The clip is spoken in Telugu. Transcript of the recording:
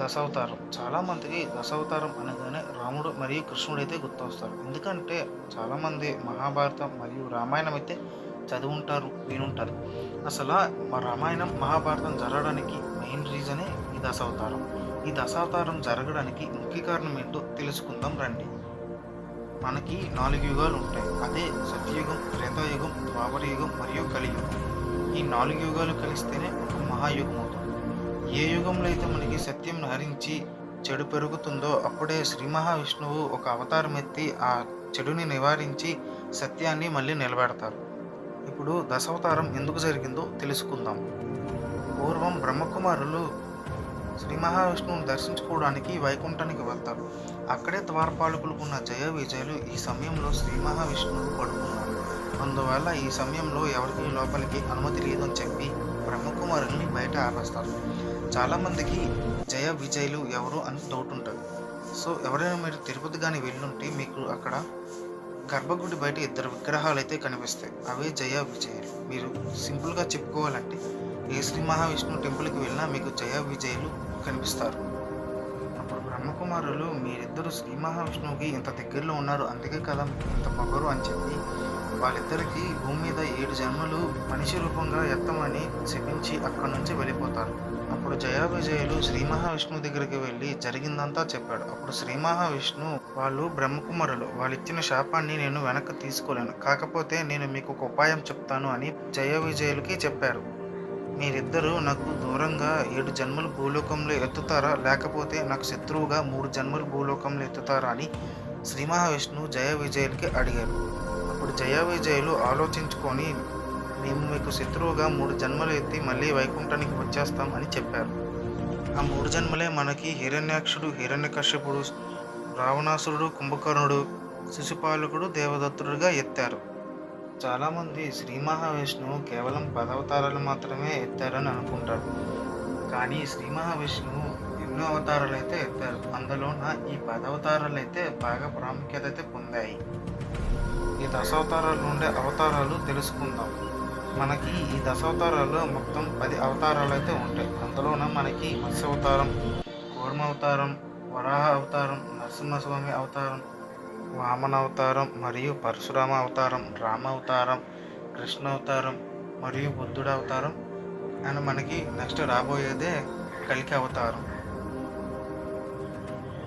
దశావతారం. చాలామందికి దశావతారం అనగానే రాముడు మరియు కృష్ణుడు అయితే గుర్తొస్తారు. ఎందుకంటే చాలామంది మహాభారతం మరియు రామాయణం అయితే చదువుంటారు వినుంటారు. అసలు మా రామాయణం మహాభారతం జరగడానికి మెయిన్ రీజనే ఈ దశావతారం. ఈ దశావతారం జరగడానికి ముఖ్య కారణం ఏంటో తెలుసుకుందాం రండి. మనకి నాలుగు యుగాలు ఉంటాయి. అదే సత్యయుగం త్రేతాయుగం ద్వాపర యుగం మరియు కలియుగం. ఈ నాలుగు యుగాలు కలిస్తేనే ఒక మహాయుగం అవుతుంది. ఏ యుగంలో అయితే మనకి సత్యం హరించి చెడు పెరుగుతుందో అప్పుడే శ్రీ మహావిష్ణువు ఒక అవతారం ఎత్తి ఆ చెడుని నివారించి సత్యాన్ని మళ్ళీ నిలబెడతారు. ఇప్పుడు దశావతారం ఎందుకు జరిగిందో తెలుసుకుందాం. పూర్వం బ్రహ్మకుమారులు శ్రీ మహావిష్ణువుని దర్శించుకోవడానికి వైకుంఠానికి వెళ్తారు. అక్కడే ద్వారపాలకులు ఉన్న జయ విజయులు ఈ సమయంలో శ్రీ మహావిష్ణువు పడుకున్నారు. అందువల్ల ఈ సమయంలో ఎవరికి లోపలికి అనుమతి లేదని చెప్పి బ్రహ్మకుమారుల్ని బయట ఆపేస్తారు. చాలామందికి జయ విజయ్లు ఎవరు అని డౌట్ ఉంటుంది. సో ఎవరైనా మీరు తిరుపతి కానీ వెళ్ళుంటే మీకు అక్కడ గర్భగుడి బయట ఇద్దరు విగ్రహాలు అయితే కనిపిస్తాయి. అవే జయ విజయులు. మీరు సింపుల్గా చెప్పుకోవాలంటే ఏ శ్రీ మహావిష్ణువు టెంపుల్కి వెళ్ళినా మీకు జయ విజయులు కనిపిస్తారు. అప్పుడు బ్రహ్మకుమారులు మీరిద్దరు శ్రీ మహావిష్ణువుకి ఇంత దగ్గరలో ఉన్నారు. అందుకే కదా ఇంత పొగరు అని చెప్పి వాళ్ళిద్దరికి భూమి మీద జన్మలు మనిషి రూపంగా ఎత్తమని శపించి అక్కడి నుంచి వెళ్ళిపోతారు. అప్పుడు జయా విజయులు శ్రీ మహావిష్ణువు దగ్గరికి వెళ్ళి జరిగిందంతా చెప్పాడు. అప్పుడు శ్రీ మహావిష్ణు వాళ్ళు బ్రహ్మకుమారులు వాళ్ళు ఇచ్చిన శాపాన్ని నేను వెనక్కి తీసుకోలేను. కాకపోతే నేను మీకు ఒక ఉపాయం చెప్తాను అని జయ విజయులకి చెప్పారు. మీరిద్దరూ నాకు దూరంగా ఏడు జన్మలు భూలోకంలో ఎత్తుతారా? లేకపోతే నాకు శత్రువుగా మూడు జన్మలు భూలోకంలో ఎత్తుతారా అని శ్రీ మహావిష్ణువు జయ విజయులకి అడిగారు. అప్పుడు జయ విజయులు ఆలోచించుకొని మేము మీకు శత్రువుగా మూడు జన్మలు ఎత్తి మళ్ళీ వైకుంఠానికి వచ్చేస్తాం అని చెప్పారు. ఆ మూడు జన్మలే మనకి హిరణ్యాక్షుడు హిరణ్యకశ్యపుడు రావణాసురుడు కుంభకర్ణుడు శిశుపాలకుడు దేవదత్తుడుగా ఎత్తారు. చాలామంది శ్రీ మహావిష్ణువు కేవలం పదవతారాలు మాత్రమే ఎత్తారని అనుకుంటారు. కానీ శ్రీ మహావిష్ణువు ఎన్నో అవతారాలు అయితే ఎత్తారు. అందులోన ఈ పదవతారాలు అయితే బాగా ప్రాముఖ్యత అయితే పొందాయి. ఈ దశావతారాలు ఉండే అవతారాలు తెలుసుకుందాం. మనకి ఈ దశావతారాలు మొత్తం పది అవతారాలు అయితే ఉంటాయి. అందులోన మనకి మత్స్య అవతారం కూర్మ అవతారం వరాహ అవతారం నరసింహస్వామి అవతారం వామన అవతారం మరియు పరశురామ అవతారం రామ అవతారం కృష్ణ అవతారం మరియు బుద్ధుడు అవతారం అండ్ మనకి నెక్స్ట్ రాబోయేదే కలికి అవతారం.